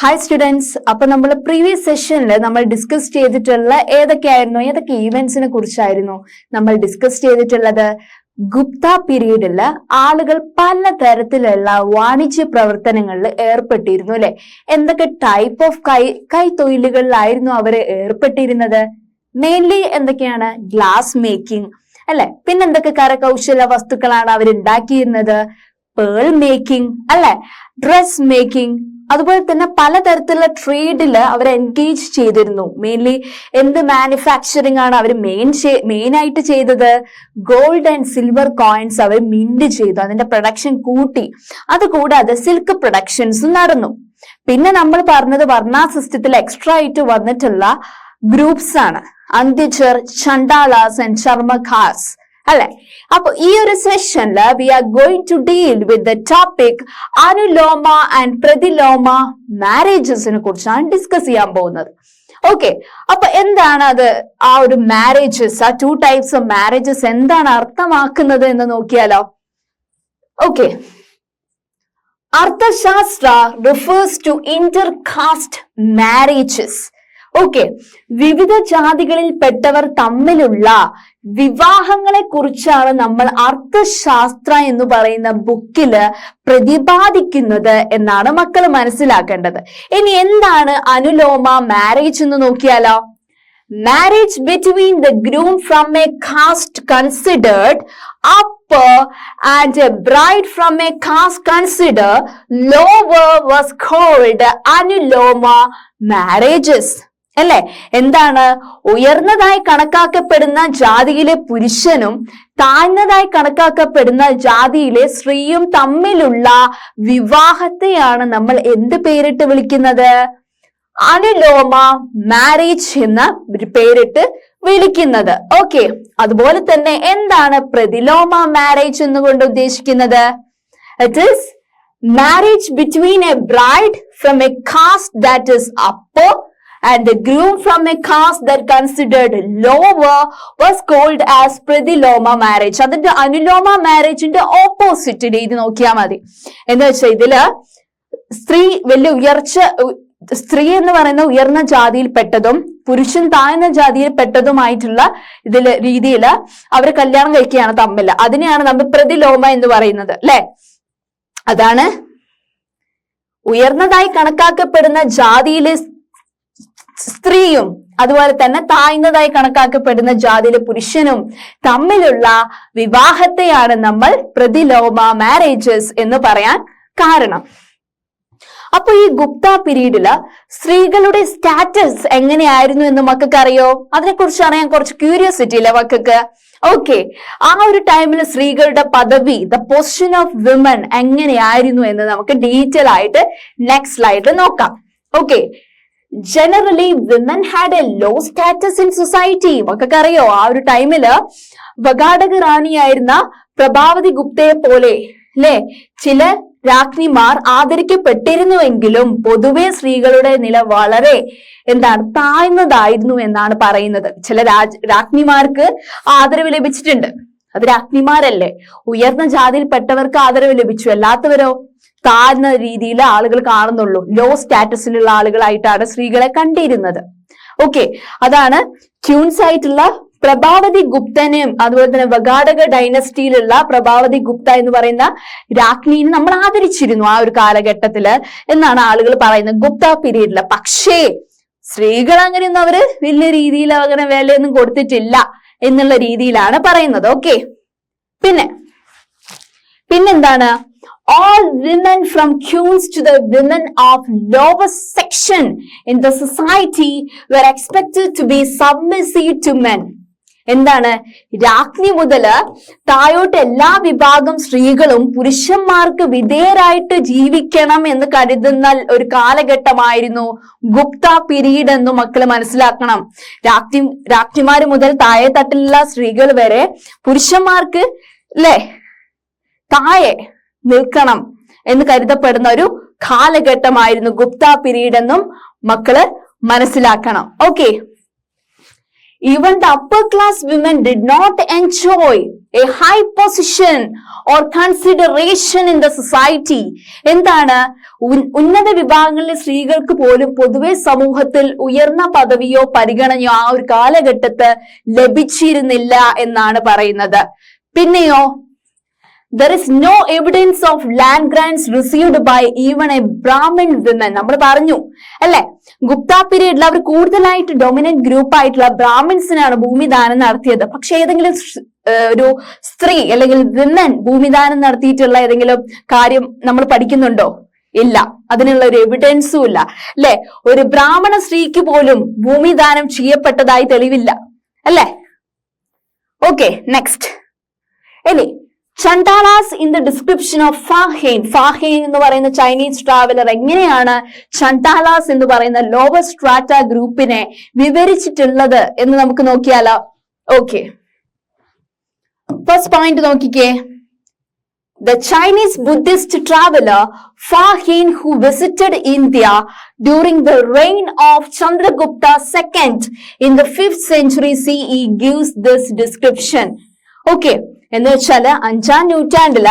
Hi students അപ്പൊ നമ്മൾ previous സെഷനിൽ നമ്മൾ ഡിസ്കസ് ചെയ്തിട്ടുള്ള ഏതൊക്കെയായിരുന്നു? ഏതൊക്കെ ഈവെന്റ്സിനെ കുറിച്ചായിരുന്നു നമ്മൾ ഡിസ്കസ് ചെയ്തിട്ടുള്ളത്? ഗുപ്ത പീരീഡിൽ ആളുകൾ പല തരത്തിലുള്ള വാണിജ്യ പ്രവർത്തനങ്ങളിൽ ഏർപ്പെട്ടിരുന്നു അല്ലെ? എന്തൊക്കെ ടൈപ്പ് ഓഫ് കൈ കൈത്തൊഴിലുകളിലായിരുന്നു അവർ ഏർപ്പെട്ടിരുന്നത്? മെയിൻലി എന്തൊക്കെയാണ്? ഗ്ലാസ് മേക്കിംഗ് അല്ലെ? പിന്നെന്തൊക്കെ കരകൗശല വസ്തുക്കളാണ് അവർ ഉണ്ടാക്കിയിരുന്നത്? പേൾ മേക്കിംഗ് അല്ലെ? ഡ്രസ് മേക്കിംഗ് അതുപോലെ തന്നെ പലതരത്തിലുള്ള ട്രേഡിൽ അവർ എൻഗേജ് ചെയ്തിരുന്നു. മെയിൻലി എന്ത് മാനുഫാക്ചറിങ് ആണ് അവർ മെയിൻ മെയിൻ ആയിട്ട് ചെയ്തത്? ഗോൾഡ് ആൻഡ് സിൽവർ കോയിൻസ് അവർ മിൻഡ് ചെയ്തു. അതിന്റെ പ്രൊഡക്ഷൻ കൂട്ടി. അതുകൂടാതെ സിൽക്ക് പ്രൊഡക്ഷൻസും നടന്നു. പിന്നെ നമ്മൾ പറഞ്ഞത് വർണ സിസ്റ്റത്തിൽ എക്സ്ട്രാ ആയിട്ട് വന്നിട്ടുള്ള ഗ്രൂപ്പ്സ് ആണ്. അന്ത്യച്ചർ ചണ്ടാലാസ് ആൻഡ് ചർമ്മഖാസ് അല്ലെ? അപ്പൊ ഈ ഒരു സെഷനിൽ we are going to deal with the topic anuloma and pratiloma മാരേജസിനെ കുറിച്ചാണ് ഡിസ്കസ് ചെയ്യാൻ പോകുന്നത്. ഓക്കെ അപ്പൊ എന്താണ് അത്? ആ ഒരു മാരേജസ് ആ ടു ടൈപ്സ് ഓഫ് മാരേജസ് എന്താണ് അർത്ഥമാക്കുന്നത് എന്ന് നോക്കിയാലോ? Okay Arthashastra refers to inter caste marriages okay വിവിധ ജാതികളിൽ പെട്ടവർ തമ്മിലുള്ള വിവാഹങ്ങളെ കുറിച്ചാണ് നമ്മൾ അർത്ഥശാസ്ത്ര എന്ന് പറയുന്ന ബുക്കിൽ പ്രതിപാദിക്കുന്നത് എന്നാണ് മക്കൾ മനസ്സിലാക്കേണ്ടത്. ഇനി എന്താണ് അനുലോമ മാരേജ് എന്ന് നോക്കിയാലോ? Marriage between the groom from a caste considered upper and bride from a caste considered lower was called anuloma marriages. അല്ലെ? എന്താണ്? ഉയർന്നതായി കണക്കാക്കപ്പെടുന്ന ജാതിയിലെ പുരുഷനും താഴ്ന്നതായി കണക്കാക്കപ്പെടുന്ന ജാതിയിലെ സ്ത്രീയും തമ്മിലുള്ള വിവാഹത്തെയാണ് നമ്മൾ എന്ത് പേരിട്ട് വിളിക്കുന്നത്? അനുലോമ മാരേജ് എന്ന പേരിട്ട് വിളിക്കുന്നത്. ഓക്കെ. അതുപോലെ തന്നെ എന്താണ് പ്രതിലോമ മാരേജ് എന്നുകൊണ്ട് ഉദ്ദേശിക്കുന്നത്? It is marriage between a bride from a caste that is upper and the groom from a caste that considered lower was called as pratiloma marriage അതിന്റെ അനുലോമ മാരേജിന്റെ ഓപ്പോസിറ്റ് രീതി നോക്കിയാൽ മതി. എന്ന് വെച്ചാൽ ഇതിൽ സ്ത്രീ വലിയ ഉയർച്ച സ്ത്രീ എന്ന് പറയുന്ന ഉയർന്ന ജാതിയിൽപ്പെട്ടതും പുരുഷൻ താഴ്ന്ന ജാതിയിൽപ്പെട്ടതുമായിട്ടുള്ള ഇതിൽ രീതിയിൽ അവർ കല്യാണം കഴിക്കുകയാണ് തമ്മിൽ അതിനെയാണ് നമ്മൾ പ്രതിലോമ എന്ന് പറയുന്നത് അല്ലെ? അതാണ് ഉയർന്നതായി കണക്കാക്കപ്പെടുന്ന ജാതിയിലെ സ്ത്രീയും അതുപോലെ തന്നെ താഴ്ന്നതായി കണക്കാക്കപ്പെടുന്ന ജാതിയിലെ പുരുഷനും തമ്മിലുള്ള വിവാഹത്തെയാണ് നമ്മൾ പ്രതിലോമ മാരേജസ് എന്ന് പറയാൻ കാരണം. അപ്പൊ ഈ ഗുപ്ത പീരീഡിൽ സ്ത്രീകളുടെ സ്റ്റാറ്റസ് എങ്ങനെയായിരുന്നു എന്ന് മക്കൾക്ക് അറിയോ അതിനെക്കുറിച്ച് അറിയാൻ കുറച്ച് ക്യൂരിയോസിറ്റി ഇല്ല മക്കൾക്ക്? ഓക്കെ ആ ഒരു ടൈമിൽ സ്ത്രീകളുടെ പദവി ദ പൊസിഷൻ ഓഫ് വിമൻ എങ്ങനെയായിരുന്നു എന്ന് നമുക്ക് ഡീറ്റെയിൽ ആയിട്ട് നെക്സ്റ്റ് സ്ലൈഡിൽ നോക്കാം. Okay generally women had a low status in society മക്കൾക്ക് അറിയോ ആ ഒരു ടൈമിൽ വഗാടക റാണിയായിരുന്ന പ്രഭാവതി ഗുപ്തയെ പോലെ അല്ലെ ചില രാജ്ഞിമാർ ആദരിക്കപ്പെട്ടിരുന്നുവെങ്കിലും പൊതുവെ സ്ത്രീകളുടെ നില വളരെ എന്താണ് താഴ്ന്നതായിരുന്നു എന്നാണ് പറയുന്നത്. ചില രാജ് രാജ്ഞിമാർക്ക് ആദരവ് ലഭിച്ചിട്ടുണ്ട്. അത് രാജ്ഞിമാരല്ലേ? ഉയർന്ന ജാതിയിൽപ്പെട്ടവർക്ക് ആദരവ് ലഭിച്ചു. അല്ലാത്തവരോ? താഴ്ന്ന രീതിയിൽ ആളുകൾ കാണുന്നുള്ളൂ. ലോ സ്റ്റാറ്റസിലുള്ള ആളുകളായിട്ടാണ് സ്ത്രീകളെ കണ്ടിരുന്നത്. ഓക്കെ അതാണ് ട്യൂൺസ് ആയിട്ടുള്ള പ്രഭാവതി ഗുപ്തനെയും അതുപോലെ തന്നെ വഗാടക ഡൈനസ്റ്റിയിലുള്ള പ്രഭാവതി ഗുപ്ത എന്ന് പറയുന്ന രാജ്ഞിനെ നമ്മൾ ആദരിച്ചിരുന്നു ആ ഒരു കാലഘട്ടത്തിൽ എന്നാണ് ആളുകൾ പറയുന്നത്. ഗുപ്ത പീരീഡിൽ പക്ഷേ സ്ത്രീകൾ അങ്ങനെയൊന്നും അവർ വലിയ രീതിയിൽ അങ്ങനെ വിലയൊന്നും കൊടുത്തിട്ടില്ല എന്നുള്ള രീതിയിലാണ് പറയുന്നത്. ഓക്കെ പിന്നെ പിന്നെന്താണ്? All women from queens to the women of lower section in the society were expected to be submissive to men. എന്താണ്? രാജ്ഞി മുതൽ താഴോട്ട് എല്ലാ വിഭാഗം സ്ത്രീകളും പുരുഷന്മാർക്ക് വിധേയരായിട്ട് ജീവിക്കണം എന്ന് കരുതുന്ന ഒരു കാലഘട്ടമായിരുന്നു ഗുപ്ത പിരീഡ് എന്ന് മക്കൾ മനസ്സിലാക്കണം. രാജ്ഞി രാജ്ഞിമാര് മുതൽ താഴെ തട്ടിലുള്ള സ്ത്രീകൾ വരെ പുരുഷന്മാർക്ക് അല്ലേ താഴെ നിൽക്കണം എന്ന് കരുതപ്പെടുന്ന ഒരു കാലഘട്ടമായിരുന്നു ഗുപ്ത പിരീഡ് എന്നും മക്കൾ മനസ്സിലാക്കണം. Okay even the upper class women did not enjoy a high position or consideration in the society എന്താണ്? ഉന്നത വിഭാഗങ്ങളിലെ സ്ത്രീകൾക്ക് പോലും പൊതുവെ സമൂഹത്തിൽ ഉയർന്ന പദവിയോ പരിഗണനയോ ആ ഒരു കാലഘട്ടത്ത് ലഭിച്ചിരുന്നില്ല എന്നാണ് പറയുന്നത്. പിന്നെയോ there is no evidence of land grants received by even a Brahmin women നമ്മൾ പറഞ്ഞു അല്ലെ? ഗുപ്ത പീരീഡിൽ അവർ കൂടുതലായിട്ട് ഡൊമിനന്റ് ഗ്രൂപ്പ് ആയിട്ടുള്ള ബ്രാഹ്മിൻസിനാണ് ഭൂമിദാനം നടത്തിയത്. പക്ഷെ ഏതെങ്കിലും ഒരു സ്ത്രീ അല്ലെങ്കിൽ വിമൻ ഭൂമിദാനം നടത്തിയിട്ടുള്ള ഏതെങ്കിലും കാര്യം നമ്മൾ പഠിക്കുന്നുണ്ടോ? ഇല്ല. അതിനുള്ള ഒരു എവിഡൻസും ഇല്ല. അല്ലെ? ഒരു ബ്രാഹ്മണ സ്ത്രീക്ക് പോലും ഭൂമിദാനം ചെയ്യപ്പെട്ടതായി തെളിവില്ല. അല്ലെ? ഓക്കെ നെക്സ്റ്റ് ഇനി Chandalas in the description of Fahien Fahien എന്ന് പറയുന്ന ചൈനീസ് ട്രാവലർ എങ്ങനെയാണ് ചണ്ടാളാസ് എന്ന് പറയുന്ന ലോവർ സ്ട്രാറ്റ ഗ്രൂപ്പിനെ വിവരിച്ചിട്ടുള്ളത് എന്ന് നമുക്ക് നോക്കിയാലോ. ഓക്കെ ഫസ്റ്റ് പോയിന്റ് നോക്കിക്കേ. The Chinese Buddhist traveller Fahien who visited India during the reign of Chandragupta second in the fifth century C E gives this description okay എന്ന് വെച്ചാൽ അഞ്ചാം നൂറ്റാണ്ടിൽ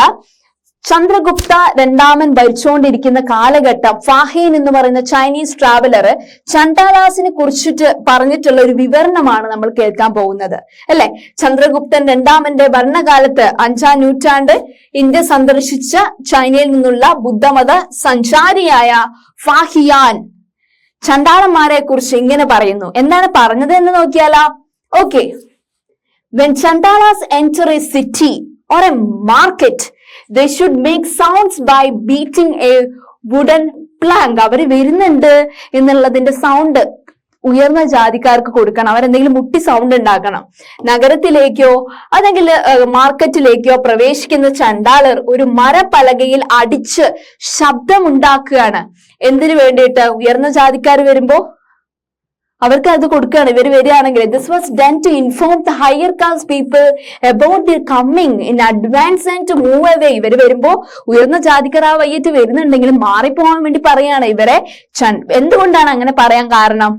ചന്ദ്രഗുപ്ത രണ്ടാമൻ ഭരിച്ചുകൊണ്ടിരിക്കുന്ന കാലഘട്ടം ഫാഹീൻ എന്ന് പറയുന്ന ചൈനീസ് ട്രാവലർ ചണ്ടാദാസിനെ കുറിച്ചിട്ട് പറഞ്ഞിട്ടുള്ള ഒരു വിവരണമാണ് നമ്മൾ കേൾക്കാൻ പോകുന്നത്. അല്ലെ? ചന്ദ്രഗുപ്തൻ രണ്ടാമന്റെ ഭരണകാലത്ത് അഞ്ചാം നൂറ്റാണ്ട് ഇന്ത്യ സന്ദർശിച്ച ചൈനയിൽ നിന്നുള്ള ബുദ്ധമത സഞ്ചാരിയായ ഫാഹിയാൻ. ചണ്ടാളന്മാരെ കുറിച്ച് ഇങ്ങനെ പറയുന്നു. എന്താണ് പറഞ്ഞത് എന്ന് നോക്കിയാലാ? Okay. When Chandalas enter a city or a market, they should make sounds by beating a wooden plank. അവർ വരുന്നുണ്ട് എന്നുള്ളതിന്റെ സൗണ്ട് ഉയർന്ന ജാതിക്കാർക്ക് കൊടുക്കണം. അവരെന്തെങ്കിലും മുട്ടി സൗണ്ട് ഉണ്ടാക്കണം. നഗരത്തിലേക്കോ അല്ലെങ്കിൽ മാർക്കറ്റിലേക്കോ പ്രവേശിക്കുന്ന ചണ്ടാളർ ഒരു മരപ്പലകയിൽ അടിച്ച് ശബ്ദമുണ്ടാക്കുകയാണ്. എന്തിനു വേണ്ടിയിട്ട്? ഉയർന്ന ജാതിക്കാർ വരുമ്പോ അവർക്ക് അത് കൊടുക്കുകയാണ്. ഇവർ വരികയാണെങ്കിൽ this was done to inform the higher caste people about the coming in advance and to move away ഇവർ വരുമ്പോൾ ഉയർന്ന ജാതിക്കാർ ആ വയ്യറ്റ് വരുന്നുണ്ടെങ്കിൽ മാറിപ്പോകാൻ വേണ്ടി പറയാണ് ഇവരെ. എന്തുകൊണ്ടാണ് അങ്ങനെ പറയാൻ കാരണം?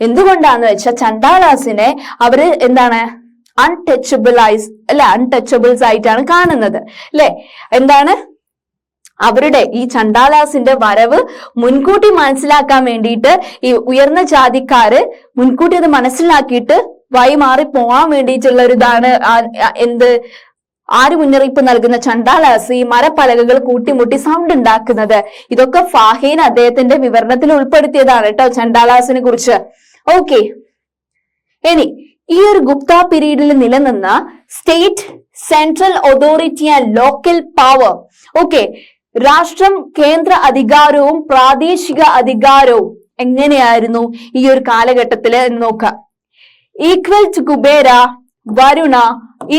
എന്തുകൊണ്ടാന്ന് വെച്ചാൽ ചണ്ടാദാസിനെ അവർ എന്താണ്? അൺടച്ചബിൾ ഐസ് അല്ലെ അൺടച്ചബിൾസ് ആയിട്ടാണ് കാണുന്നത്. അല്ലെ? എന്താണ്? അവരുടെ ഈ ചണ്ടാലാസിന്റെ വരവ് മുൻകൂട്ടി മനസ്സിലാക്കാൻ വേണ്ടിയിട്ട് ഈ ഉയർന്ന ജാതിക്കാര് മുൻകൂട്ടി അത് മനസ്സിലാക്കിയിട്ട് വഴിമാറി പോവാൻ വേണ്ടിയിട്ടുള്ള ഒരു ഇതാണ് എന്ത് ആര് മുന്നറിയിപ്പ് നൽകുന്ന ചണ്ടാലാസ് ഈ മരപ്പലകകൾ കൂട്ടിമുട്ടി സൗണ്ട് ഉണ്ടാക്കുന്നത്. ഇതൊക്കെ ഫാഹീൻ അദ്ദേഹത്തിന്റെ വിവരണത്തിൽ ഉൾപ്പെടുത്തിയതാണ് കേട്ടോ ചണ്ടാലാസിനെ കുറിച്ച്. ഓക്കെ ഇനി ഈ ഒരു ഗുപ്ത പീരീഡിൽ നിലനിന്ന state central authority and local power okay രാഷ്ട്രം കേന്ദ്ര അധികാരവും പ്രാദേശിക അധികാരവും എങ്ങനെയായിരുന്നു ഈ ഒരു കാലഘട്ടത്തിൽ നോക്കാം. Equal to Kubera Varuna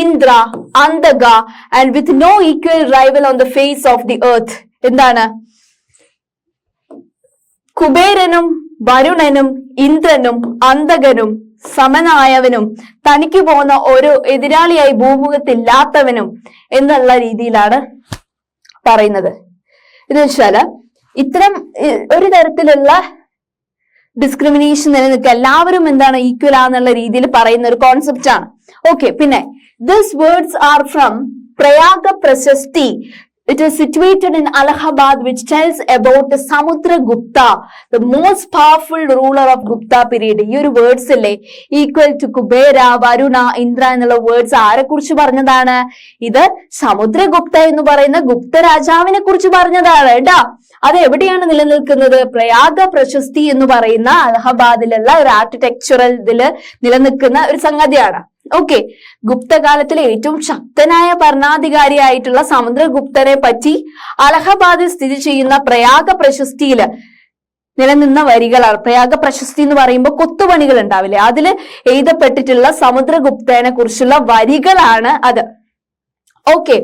Indra Antaka and with no equal rival on the face of the earth എന്താണ്? കുബേരനും വരുണനും ഇന്ദ്രനും അന്തകനും സമനായവനും തനിക്ക് പോകുന്ന ഒരു എതിരാളിയായി ഭൂമുഖത്തില്ലാത്തവനും എന്നുള്ള രീതിയിലാണ് പറയുന്നത്. എന്ന് വെച്ചാൽ ഇത്തരം ഒരു തരത്തിലുള്ള ഡിസ്ക്രിമിനേഷൻ നിലനിൽക്കുക എല്ലാവരും എന്താണ് ഈക്വൽ ആന്നുള്ള രീതിയിൽ പറയുന്ന ഒരു കോൺസെപ്റ്റ് ആണ്. ഓക്കെ പിന്നെ this words are from Prayaga Prashasti it is situated in Allahabad which tells about Samudragupta, the most powerful ruler of Gupta period. ഈ ഒരു വേർഡ്സ് അല്ലേ ഈക്വൽ ടു കുബേര വരുണ ഇന്ദ്ര എന്നുള്ള വേർഡ്സ് ആരെ കുറിച്ച് പറഞ്ഞതാണ്? ഇത് സമുദ്രഗുപ്ത എന്ന് പറയുന്ന ഗുപ്ത രാജാവിനെ കുറിച്ച് പറഞ്ഞതാണ് കേട്ടോ. അത് എവിടെയാണ് നിലനിൽക്കുന്നത്? പ്രയാഗ പ്രശസ്തി എന്ന് പറയുന്ന അലഹബാദിലുള്ള ഒരു ആർക്കിടെക്ചറൽ ഇതിൽ നിലനിൽക്കുന്ന ഒരു സംഗതിയാണ്. ഓക്കെ ഗുപ്തകാലത്തിലെ ഏറ്റവും ശക്തനായ ഭരണാധികാരിയായിട്ടുള്ള സമുദ്രഗുപ്തനെ പറ്റി അലഹബാദിൽ സ്ഥിതി ചെയ്യുന്ന പ്രയാഗ പ്രശസ്തിയിൽ നിലനിന്ന വരികളാണ്. പ്രയാഗ പ്രശസ്തി എന്ന് പറയുമ്പോൾ കൊത്തുപണികൾ ഉണ്ടാവില്ലേ? അതിൽ എഴുതപ്പെട്ടിട്ടുള്ള സമുദ്രഗുപ്തനെ കുറിച്ചുള്ള വരികളാണ് അത്. Okay.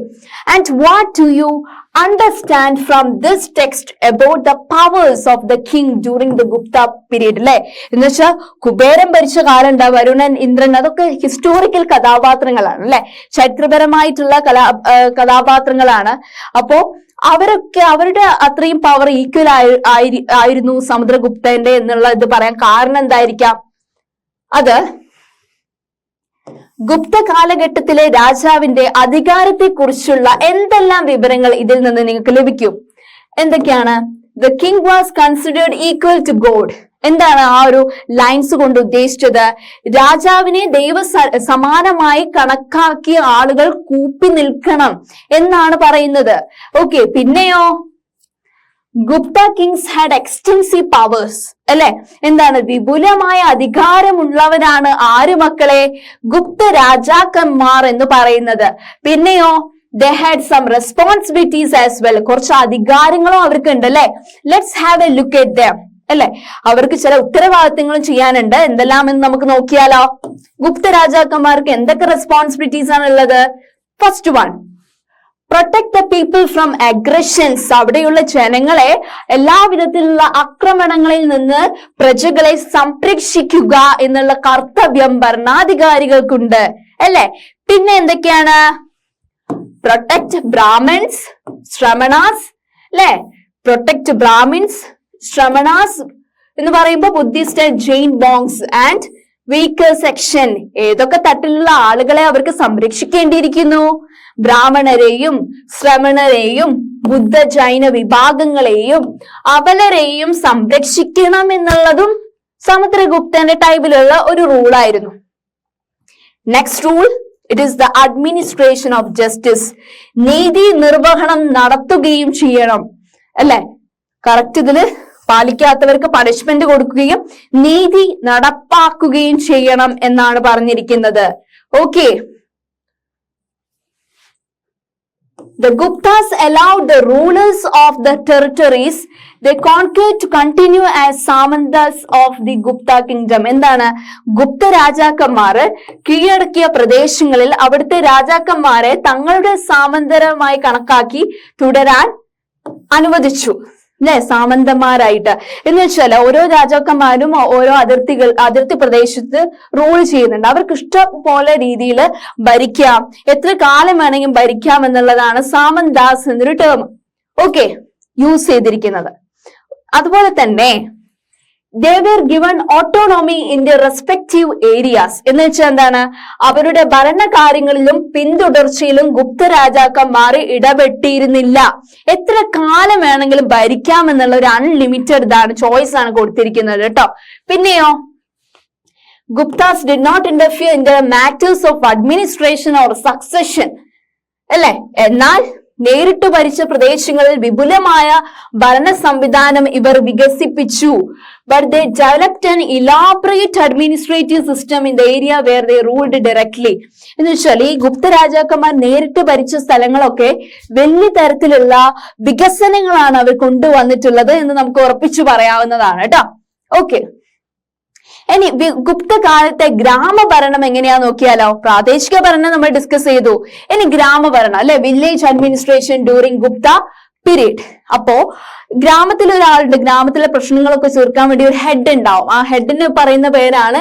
And what do you understand from this text about the powers of the king during the Gupta period? അല്ലെ എന്ന് വെച്ചാൽ കുബേരൻ ഭരിച്ച കാലം ഉണ്ടാവും വരുണൻ ഇന്ദ്രൻ അതൊക്കെ ഹിസ്റ്റോറിക്കൽ കഥാപാത്രങ്ങളാണ് അല്ലെ ചരിത്രപരമായിട്ടുള്ള കലാ കഥാപാത്രങ്ങളാണ് അവരൊക്കെ അവരുടെ അത്രയും പവർ ഈക്വൽ ആയി ആയിരി- ആയിരുന്നു സമുദ്രഗുപ്തന്റെ എന്നുള്ള ഇത് പറയാൻ കാരണം എന്തായിരിക്കാം അത് ഗുപ്ത കാലഘട്ടത്തിലെ രാജാവിന്റെ അധികാരത്തെക്കുറിച്ചുള്ള എന്തെല്ലാം വിവരങ്ങൾ ഇതിൽ നിന്ന് നിങ്ങൾക്ക് ലഭിക്കും? എന്തൊക്കെയാണ്? The king was considered equal to god എന്താണ് ആ ഒരു ലൈൻസ് കൊണ്ട് ഉദ്ദേശിച്ചത്? രാജാവിനെ ദൈവ സമാനമായി കണക്കാക്കിയ ആളുകൾ കൂപ്പി നിൽക്കണം എന്നാണ് പറയുന്നത്. ഓക്കെ പിന്നെയോ? Gupta kings had extensive powers അല്ലെ? എന്താണ്? വിപുലമായ അധികാരമുള്ളവരാണ് ആര് മക്കളെ? ഗുപ്ത രാജാക്കന്മാർ എന്ന് പറയുന്നത്. പിന്നെയോ they had some responsibilities as well കുറച്ച് അധികാരങ്ങളും അവർക്ക് ഉണ്ട് അല്ലെ? Let's have a look at them അല്ലെ? അവർക്ക് ചില ഉത്തരവാദിത്തങ്ങളും ചെയ്യാനുണ്ട്. എന്തെല്ലാം എന്ന് നമുക്ക് നോക്കിയാലോ? ഗുപ്ത രാജാക്കന്മാർക്ക് എന്തൊക്കെ റെസ്പോൺസിബിലിറ്റീസ് ആണ് ഉള്ളത്? First one protect the people from aggressions അവിടെയുള്ള ജനങ്ങളെ എല്ലാവിധത്തിലുള്ള ആക്രമണങ്ങളിൽ നിന്ന് പ്രജകളെ സംരക്ഷിക്കുക എന്നുള്ള കർത്തവ്യം ഭരണാധികാരികൾക്കുണ്ട്. അല്ലെ? പിന്നെ എന്തൊക്കെയാണ്? പ്രൊട്ടക്ട് ബ്രാഹ്മൺസ് ശ്രമണാസ് അല്ലെ? പ്രൊട്ടക്ട് ബ്രാഹ്മിൻസ് ശ്രമണാസ് എന്ന് പറയുമ്പോൾ ബുദ്ധിസ്റ്റ് ജെയിൻ ബോങ്സ് ആൻഡ് വീക്കർ സെക്ഷൻ ഏതൊക്കെ തട്ടിലുള്ള ആളുകളെ അവർക്ക് സംരക്ഷിക്കേണ്ടിയിരിക്കുന്നു? ബ്രാഹ്മണരെയും ശ്രമണരെയും ബുദ്ധ ജൈന വിഭാഗങ്ങളെയും അവലരെയും സംരക്ഷിക്കണം എന്നുള്ളതും സമുദ്രഗുപ്തന്റെ ടൈപ്പിലുള്ള ഒരു റൂളായിരുന്നു next rule it is the administration of justice നീതി നിർവഹണം നടത്തുകയും ചെയ്യണം. അല്ലെ? കറക്റ്റ് ഇതിൽ പാലിക്കാത്തവർക്ക് പണിഷ്മെന്റ് കൊടുക്കുകയും നീതി നടപ്പാക്കുകയും ചെയ്യണം എന്നാണ് പറഞ്ഞിരിക്കുന്നത്. Okay The Guptas allowed the rulers of the territories. They conquered to continue as Samantas of the Gupta kingdom. എന്താണ്? ഗുപ്ത രാജാക്കന്മാര് കീഴടക്കിയ പ്രദേശങ്ങളിൽ അവിടുത്തെ രാജാക്കന്മാരെ തങ്ങളുടെ സാമന്തരമായി കണക്കാക്കി തുടരാൻ അനുവദിച്ചു. അല്ലെ സാമന്തന്മാരായിട്ട്. എന്ന് വെച്ചാൽ ഓരോ രാജാക്കന്മാരും ഓരോ അതിർത്തികൾ അതിർത്തി പ്രദേശത്ത് റൂൾ ചെയ്യുന്നുണ്ട്. അവർക്ക് ഇഷ്ടം പോലെ രീതിയിൽ ഭരിക്കാം. എത്ര കാലം വേണമെങ്കിലും ഭരിക്കാം എന്നുള്ളതാണ് സാമന്താസ് എന്നൊരു ടേം ഓക്കെ യൂസ് ചെയ്തിരിക്കുന്നത്. അതുപോലെ തന്നെ given autonomy in the respective areas എന്ന് വെച്ചാൽ എന്താണ്? അവരുടെ ഭരണകാര്യങ്ങളിലും പിന്തുടർച്ചയിലും ഗുപ്ത രാജാക്കന്മാർ ഇടപെട്ടിരുന്നില്ല. എത്ര കാലം വേണമെങ്കിലും ഭരിക്കാം എന്നുള്ള ഒരു അൺലിമിറ്റഡ് ഇതാണ് ചോയ്സ് ആണ് കൊടുത്തിരിക്കുന്നത് കേട്ടോ. പിന്നെയോ? Guptas did not interfere in the matters of administration or succession അല്ലെ? എന്നാൽ നേരിട്ട് ഭരിച്ച പ്രദേശങ്ങളിൽ വിപുലമായ ഭരണ സംവിധാനം ഇവർ വികസിപ്പിച്ചു. But they developed an elaborate administrative system in the area where they ruled directly എന്ന് വെച്ചാൽ ഈ ഗുപ്ത രാജാക്കന്മാർ നേരിട്ട് ഭരിച്ച സ്ഥലങ്ങളൊക്കെ വലിയ തരത്തിലുള്ള വികസനങ്ങളാണ് അവർ കൊണ്ടുവന്നിട്ടുള്ളത് എന്ന് നമുക്ക് ഉറപ്പിച്ചു പറയാവുന്നതാണ് കേട്ടോ. ഓക്കെ ഇനി ഗുപ്ത കാലത്തെ ഗ്രാമഭരണം എങ്ങനെയാ നോക്കിയാലോ? പ്രാദേശിക ഭരണം നമ്മൾ ഡിസ്കസ് ചെയ്തു. ഇനി ഗ്രാമഭരണം അല്ലെ? Village administration during Gupta period അപ്പോ ഗ്രാമത്തിൽ ഒരാളുണ്ട് ഗ്രാമത്തിലെ പ്രശ്നങ്ങളൊക്കെ തീർക്കാൻ വേണ്ടി ഒരു ഹെഡ് ഉണ്ടാവും. ആ ഹെഡിന് പറയുന്ന പേരാണ്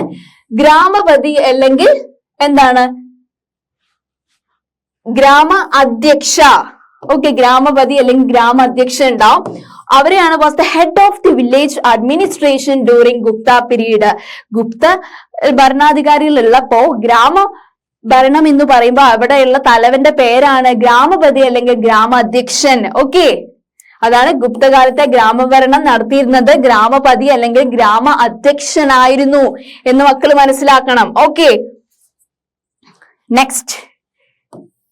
ഗ്രാമപതി അല്ലെങ്കിൽ എന്താണ്? ഗ്രാമ അധ്യക്ഷ. ഓക്കെ ഗ്രാമപതി അല്ലെങ്കിൽ ഗ്രാമ അധ്യക്ഷ ഉണ്ടാവും. അവരെയാണ് was the head of the village administration during Gupta period Gupta ഭരണാധികാരികളുള്ളപ്പോ ഗ്രാമ ഭരണം എന്ന് പറയുമ്പോൾ അവിടെയുള്ള തലവന്റെ പേരാണ് ഗ്രാമപതി അല്ലെങ്കിൽ ഗ്രാമ അധ്യക്ഷൻ ഓക്കെ അതാണ് ഗുപ്തകാലത്തെ ഗ്രാമഭരണം നടത്തിയിരുന്നത്. ഗ്രാമപതി അല്ലെങ്കിൽ ഗ്രാമ അധ്യക്ഷനായിരുന്നു എന്ന് മക്കൾ മനസ്സിലാക്കണം. Okay next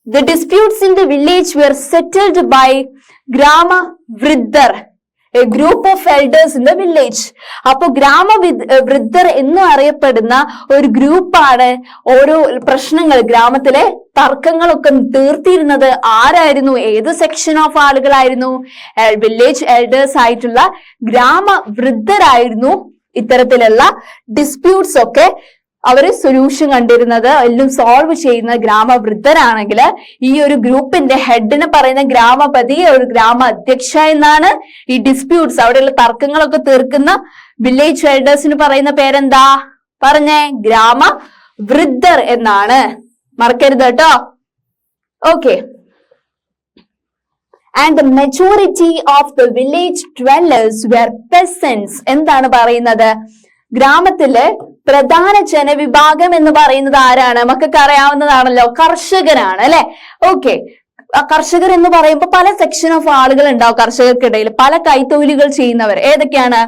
the disputes in the village were settled by Grama വൃദ്ധർ a group of elders in the village അപ്പൊ ഗ്രാമ വൃദ്ധർ എന്നും അറിയപ്പെടുന്ന ഒരു ഗ്രൂപ്പാണ് ഓരോ പ്രശ്നങ്ങൾ ഗ്രാമത്തിലെ തർക്കങ്ങളൊക്കെ തീർത്തിരുന്നത് ആരായിരുന്നു? ഏത് സെക്ഷൻ ഓഫ് ആളുകളായിരുന്നു? വില്ലേജ് എൽഡേഴ്സ് ആയിട്ടുള്ള ഗ്രാമ വൃദ്ധരായിരുന്നു ഇത്തരത്തിലുള്ള ഡിസ്പ്യൂട്ട്സ് ഒക്കെ അവർ സൊല്യൂഷൻ കണ്ടിരുന്നത് എല്ലാം സോൾവ് ചെയ്യുന്ന ഗ്രാമവൃദ്ധരാണെങ്കിൽ ഈ ഒരു ഗ്രൂപ്പിന്റെ ഹെഡിന് പറയുന്ന ഗ്രാമപതി ഒരു ഗ്രാമ അധ്യക്ഷ എന്നാണ് ഈ ഡിസ്പ്യൂട്ട്സ് അവിടെയുള്ള തർക്കങ്ങളൊക്കെ തീർക്കുന്ന വില്ലേജ് ഹെൽഡേഴ്സിന് പറയുന്ന പേരെന്താ? പറഞ്ഞേ ഗ്രാമ വൃദ്ധർ എന്നാണ്. മറക്കരുത് കേട്ടോ. Okay and the majority of the village dwellers were peasants എന്താണ് പറയുന്നത്? ഗ്രാമത്തിലെ പ്രധാന ജനവിഭാഗം എന്ന് പറയുന്നത് ആരാണ്? മക്കൾക്ക് അറിയാവുന്നതാണല്ലോ കർഷകരാണ് അല്ലെ? ഓക്കെ കർഷകർ എന്ന് പറയുമ്പോൾ പല സെക്ഷൻ ഓഫ് ആളുകൾ ഉണ്ടാവും കർഷകർക്കിടയിൽ. പല കൈത്തൊഴിലുകൾ ചെയ്യുന്നവർ. ഏതൊക്കെയാണ്?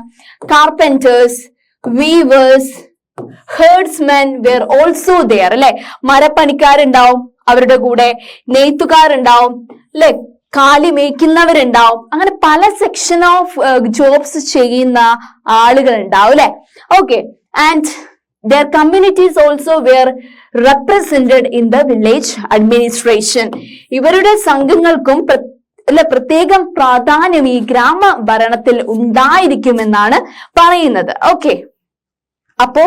Carpenters weavers herdsmen were also there അല്ലെ? മരപ്പണിക്കാരുണ്ടാവും അവരുടെ കൂടെ നെയ്ത്തുകാരുണ്ടാവും അല്ലെ? കാലി മേയ്ക്കുന്നവരുണ്ടാവും. അങ്ങനെ പല സെക്ഷൻ ഓഫ് ജോബ്സ് ചെയ്യുന്ന ആളുകൾ ഉണ്ടാവും അല്ലെ? Okay and their communities also were represented in the village administration. ഇവരുടെ സംഘങ്ങൾക്കും അല്ല പ്രത്യേകം പ്രാധാന്യം ഈ ഗ്രാമ ഭരണത്തിൽ ഉണ്ടായിരിക്കുമെന്നാണ് പറയുന്നത്. ഓക്കെ അപ്പോ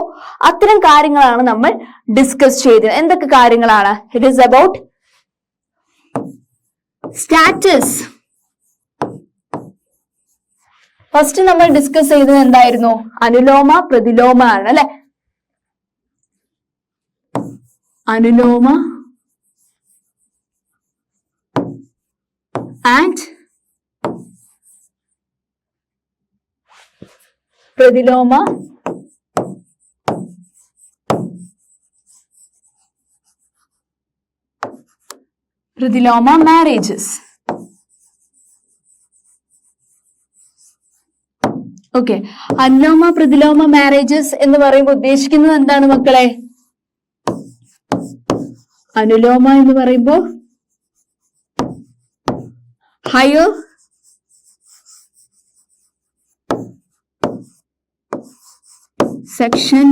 അത്തരം കാര്യങ്ങളാണ് നമ്മൾ ഡിസ്കസ് ചെയ്തത്. എന്തൊക്കെ കാര്യങ്ങളാണ്? It is about status first നമ്മൾ ഡിസ്കസ് ചെയ്തത് എന്തായിരുന്നു? അനുലോമ പ്രതിലോമ ആണ് അല്ലെ? അനുലോമ ആൻഡ് പ്രതിലോമ പ്രതിലോമ മാരേജസ്. ഓക്കെ അനുലോമ പ്രതിലോമ മാരേജസ് എന്ന് പറയുമ്പോൾ ഉദ്ദേശിക്കുന്നത് എന്താണ് മക്കളെ? അനുലോമ എന്ന് പറയുമ്പോ higher section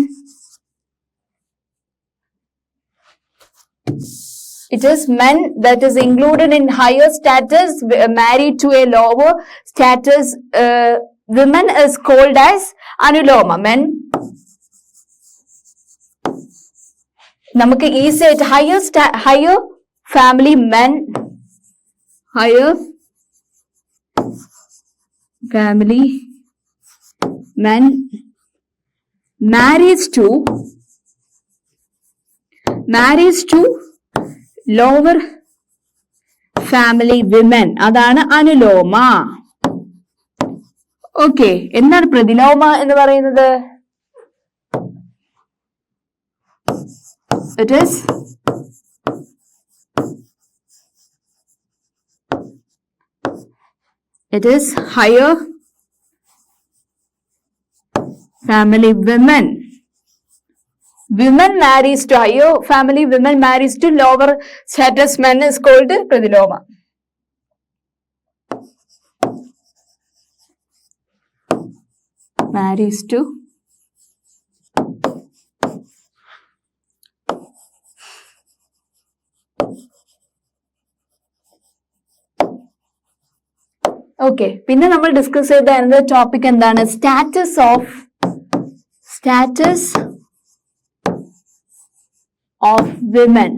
It is men that is included in higher status w- married to a lower status. Uh, women is called as anuloma. Men നമുക്ക് ഈസി ആയിട്ട് higher higher family men higher family men marriage to marriage to lower family women അതാണ് anuloma. Okay എന്താണ് പ്രതിലോമ എന്ന് പറയുന്നത്? it is. It is higher. Family women. Women marries to higher. Family women marries to lower. Status men is called pratiloma marries to okay പിന്നെ നമ്മൾ discuss ചെയ്ത topic എന്താണ്? Status of status of women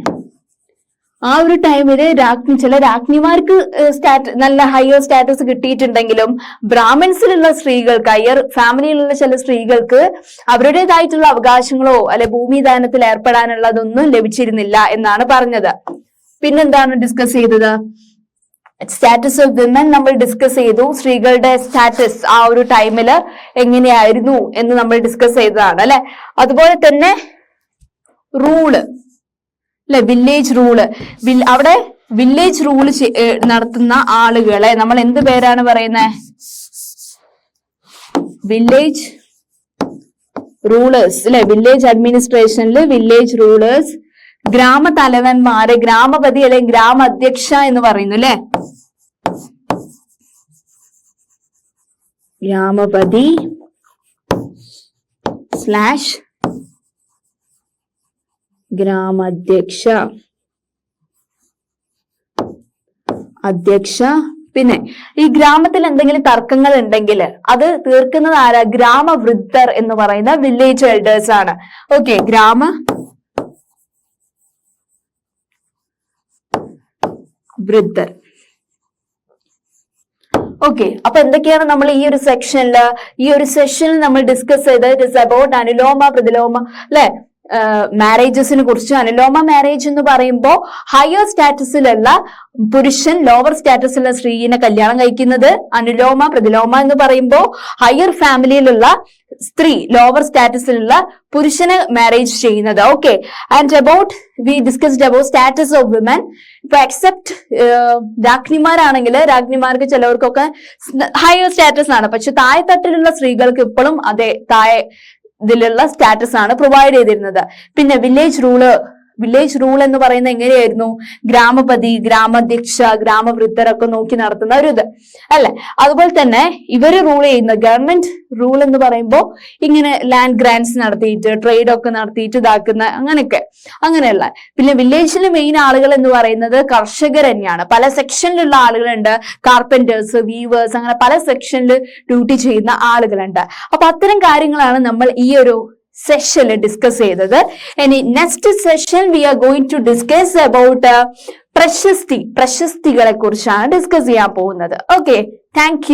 ആ ഒരു ടൈമിൽ രാജ്ഞി ചില രാജ്ഞിമാർക്ക് സ്റ്റാറ്റ് നല്ല ഹയർ സ്റ്റാറ്റസ് കിട്ടിയിട്ടുണ്ടെങ്കിലും ബ്രാഹ്മിൻസിലുള്ള സ്ത്രീകൾക്ക് ഹയർ ഫാമിലിയിലുള്ള ചില സ്ത്രീകൾക്ക് അവരുടേതായിട്ടുള്ള അവകാശങ്ങളോ അല്ലെ ഭൂമിദാനത്തിൽ ഏർപ്പെടാനുള്ളതൊന്നും ലഭിച്ചിരുന്നില്ല എന്നാണ് പറഞ്ഞത്. പിന്നെന്താണ് ഡിസ്കസ് ചെയ്തത്? സ്റ്റാറ്റസ് ഓഫ് വിമൻ നമ്മൾ ഡിസ്കസ് ചെയ്തു. സ്ത്രീകളുടെ സ്റ്റാറ്റസ് ആ ഒരു ടൈമിൽ എങ്ങനെയായിരുന്നു എന്ന് നമ്മൾ ഡിസ്കസ് ചെയ്തതാണ് അല്ലെ? അതുപോലെ തന്നെ റൂൾ അല്ലെ വില്ലേജ് റൂൾ അവിടെ വില്ലേജ് റൂൾ നടത്തുന്ന ആളുകളെ നമ്മൾ എന്ത് പേരാണ് പറയുന്നത് വില്ലേജ് റൂളേഴ്സ് അല്ലെ വില്ലേജ് അഡ്മിനിസ്ട്രേഷനിൽ വില്ലേജ് റൂളേഴ്സ് ഗ്രാമ തലവന്മാരെ ഗ്രാമപതി അല്ലെങ്കിൽ ഗ്രാമ അധ്യക്ഷ എന്ന് പറയുന്നു അല്ലെ? ഗ്രാമപതി സ്ലാഷ് ഗ്രാമാധ്യക്ഷ. അധ്യക്ഷ പിന്നെ ഈ ഗ്രാമത്തിൽ എന്തെങ്കിലും തർക്കങ്ങൾ ഉണ്ടെങ്കിൽ അത് തീർക്കുന്നത് ആരാ? ഗ്രാമവൃദ്ധർ എന്ന് പറയുന്ന വില്ലേജ് എൽഡേഴ്സ് ആണ്. ഓക്കെ ഗ്രാമ വൃദ്ധർ. ഓക്കെ അപ്പൊ എന്തൊക്കെയാണ് നമ്മൾ ഈ ഒരു സെക്ഷനിൽ ഈ ഒരു സെഷനിൽ നമ്മൾ ഡിസ്കസ് ചെയ്തത് ഇറ്റ് ഇസ് അബൌട്ട് അനുലോമ പ്രതിലോമ അല്ലെ? മാരേജസിനെ കുറിച്ച് അനുലോമ മാരേജ് എന്ന് പറയുമ്പോൾ ഹയർ സ്റ്റാറ്റസിലുള്ള പുരുഷൻ ലോവർ സ്റ്റാറ്റസിലുള്ള സ്ത്രീനെ കല്യാണം കഴിക്കുന്നത് അനുലോമ പ്രതിലോമ എന്ന് പറയുമ്പോൾ ഹയർ ഫാമിലിയിലുള്ള സ്ത്രീ ലോവർ സ്റ്റാറ്റസിലുള്ള പുരുഷനെ മാരേജ് ചെയ്യുന്നത്. Okay and about we discussed about status of women ഇപ്പൊ എക്സെപ്റ്റ് രാജ്ഞിമാരാണെങ്കിൽ രാജ്ഞിമാർക്ക് ചിലവർക്കൊക്കെ ഹയർ സ്റ്റാറ്റസ് ആണ്. പക്ഷെ താഴെത്തട്ടിലുള്ള സ്ത്രീകൾക്ക് ഇപ്പോഴും അതെ താഴെ ഇതിലുള്ള സ്റ്റാറ്റസ് ആണ് പ്രൊവൈഡ് ചെയ്തിരുന്നത്. പിന്നെ വില്ലേജ് റൂൾ വില്ലേജ് റൂൾ എന്ന് പറയുന്നത് എങ്ങനെയായിരുന്നു? ഗ്രാമപതി ഗ്രാമാധ്യക്ഷ ഗ്രാമവൃദ്ധരൊക്കെ നോക്കി നടത്തുന്ന ഒരു ഇത്. അല്ലെ? അതുപോലെ തന്നെ ഇവർ റൂൾ ചെയ്യുന്ന ഗവൺമെന്റ് റൂൾ എന്ന് പറയുമ്പോൾ ഇങ്ങനെ ലാൻഡ് ഗ്രാൻഡ്സ് നടത്തിയിട്ട് ട്രേഡ് ഒക്കെ നടത്തിയിട്ട് ഇതാക്കുന്ന അങ്ങനെയൊക്കെ. അങ്ങനെയുള്ള. പിന്നെ വില്ലേജിലെ മെയിൻ ആളുകൾ എന്ന് പറയുന്നത് കർഷകർ തന്നെയാണ്. പല സെക്ഷനിലുള്ള ആളുകളുണ്ട്. കാർപ്പന്റേഴ്സ് വീവേഴ്സ് അങ്ങനെ പല സെക്ഷനിൽ ഡ്യൂട്ടി ചെയ്യുന്ന ആളുകളുണ്ട്. അപ്പൊ അത്തരം കാര്യങ്ങളാണ് നമ്മൾ ഈ ഒരു സെഷനിൽ ഡിസ്കസ് ചെയ്തത്. ഇനി next session we are going to discuss about Prashasti പ്രശസ്തികളെ കുറിച്ചാണ് ഡിസ്കസ് ചെയ്യാൻ പോകുന്നത്. Okay thank